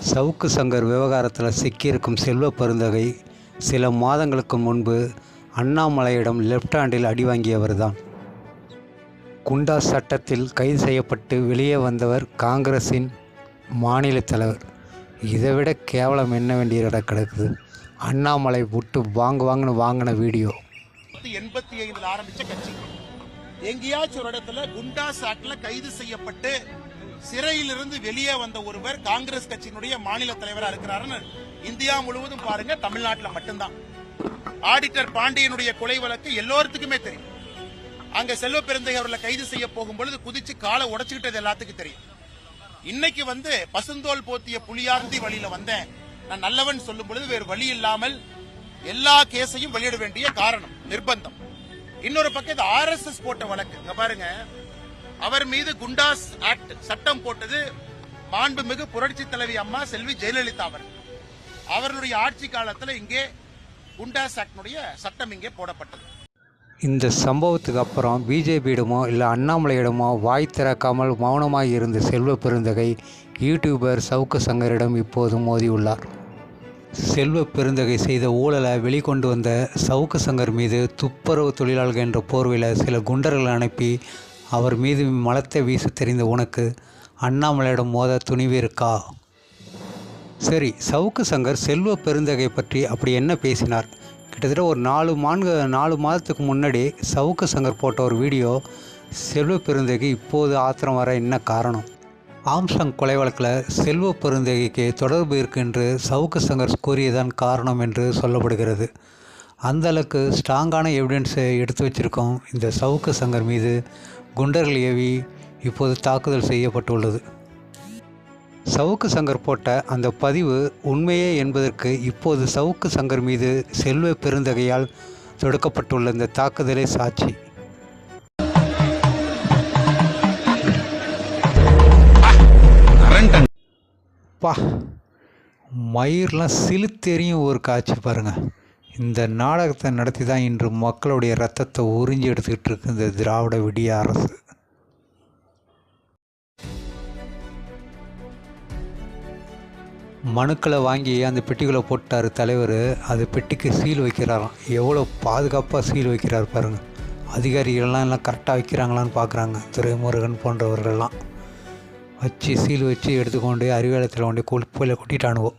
சவுக்கு சங்கர் விவகாரத்தில் சிக்கியிருக்கும் செல்வ பெருந்தகை சில மாதங்களுக்கு முன்பு அண்ணாமலையிடம் லெஃப்ட் ஹேண்டில் அடி வாங்கியவர் தான் குண்டா சட்டத்தில் கைது செய்யப்பட்டு வெளியே வந்தவர் காங்கிரஸின் மாநில தலைவர். இதைவிட கேவலம் என்ன வேண்டிய கிடக்குது? அண்ணாமலை விட்டு வாங்க வாங்குன்னு வாங்கின வீடியோ. எண்பத்தி ஐந்தில் ஆரம்பித்த கட்சி. எங்கேயாச்சும் ஒரு இடத்துல குண்டா சாட்டில் கைது செய்யப்பட்டு சிறையிலிருந்து வெளியே வந்த ஒருவர் காங்கிரஸ் கட்சியினுடைய மாநில தலைவரா இருக்கிறாருன்னு இந்தியா முழுவதும் பாருங்க தமிழ்நாட்டில் மட்டும்தான். ஆடிட்டர் பாண்டியனுடைய கொலை வழக்கு எல்லோருத்துக்குமே தெரியும். அங்க செல்வ பெருந்தை அவர்களை கைது செய்ய போகும் பொழுது குதிச்சு காலை உடைச்சுக்கிட்டது எல்லாத்துக்கும் தெரியும். இன்னைக்கு வந்து பசுந்தோல் போத்திய புலியார்ந்தி வழியில வந்தேன். நான் நல்லவன் சொல்லும் பொழுது வேறு வழி இல்லாமல் எல்லா கேஸையும் வெளியிட வேண்டிய காரணம் நிர்பந்தம். இன்னொரு பக்கம் இது ஆர்எஸ்எஸ் போட்ட வழக்கு. இங்க பாருங்க அவர் மீது குண்டாஸ் ஆக்ட் சட்டம் போட்டது மாண்புமிகு புரட்சி தலைவி அம்மா செல்வி ஜெயலலிதா அவர்கள். அவர்களுடைய ஆட்சி காலத்தில் இங்கே குண்டாஸ் ஆக்டினுடைய சட்டம் இங்கே போடப்பட்டது. இந்த சம்பவத்துக்கு அப்புறம் பிஜேபியிடமோ இல்லை அண்ணாமலையிடமோ வாய் திறக்காமல் மௌனமாக இருந்த செல்வ பெருந்தகை யூடியூபர் சவுக்கு சங்கரிடம் இப்போது மோதியுள்ளார். செல்வ பெருந்தகை செய்த ஊழலை வெளிக்கொண்டு வந்த சவுக்கு சங்கர் மீது துப்புரவு தொழிலாளர்கள் என்ற போர்வையில் சில குண்டர்கள் அனுப்பி அவர் மீது மலத்தை வீச தெரிந்த உனக்கு அண்ணாமலையிடம் மோத துணிவு இருக்கா? சரி சவுக்கு சங்கர் செல்வ பெருந்தகை பற்றி அப்படி என்ன பேசினார்? கிட்டத்தட்ட ஒரு நாலு மான்கு நாலு மாதத்துக்கு முன்னாடி சவுக்கு சங்கர் போட்ட ஒரு வீடியோ செல்வ பெருந்தகை இப்போது ஆத்திரம் வர என்ன காரணம்? ஆம்சங் கொலை வழக்கில் செல்வ பெருந்தகைக்கு தொடர்பு இருக்கு என்று சவுக்கு சங்கர் கூறியதான் காரணம் என்று சொல்லப்படுகிறது. அந்த அளவுக்கு ஸ்ட்ராங்கான எவிடன்ஸை எடுத்து வச்சிருக்கோம். இந்த சவுக்கு சங்கர் மீது குண்டர்கள் ஏவி இப்போது தாக்குதல் செய்யப்பட்டுள்ளது. சவுக்கு சங்கர் போட்ட அந்த பதிவு உண்மையே என்பதற்கு இப்போது சவுக்கு சங்கர் மீது செல்வ பெருந்தகையால் தொடுக்கப்பட்டுள்ள இந்த தாக்குதலே சாட்சி. பா மயிர்லாம் சிலுத்தெறியும் ஒரு காட்சி பாருங்கள் இந்த நாடகத்தை நடத்தி தான் இன்று மக்களுடைய ரத்தத்தை உறிஞ்சி எடுத்துக்கிட்டு இருக்கு இந்த திராவிட விடிய அரசு. மனுக்களை வாங்கி அந்த பெட்டிக்குள்ளே போட்டார் தலைவர். அது பெட்டிக்கு சீல் வைக்கிறாராம். எவ்வளோ பாதுகாப்பாக சீல் வைக்கிறார் பாருங்கள் அதிகாரிகள்லாம் எல்லாம் கரெக்டாக வைக்கிறாங்களான்னு பார்க்குறாங்க துரைமுருகன் போன்றவர்கள்லாம். வச்சு சீல் வச்சு எடுத்துக்கொண்டு அறிவாலயத்தில் கொண்டு குளிப்பில் கொட்டிட்டானுவோ.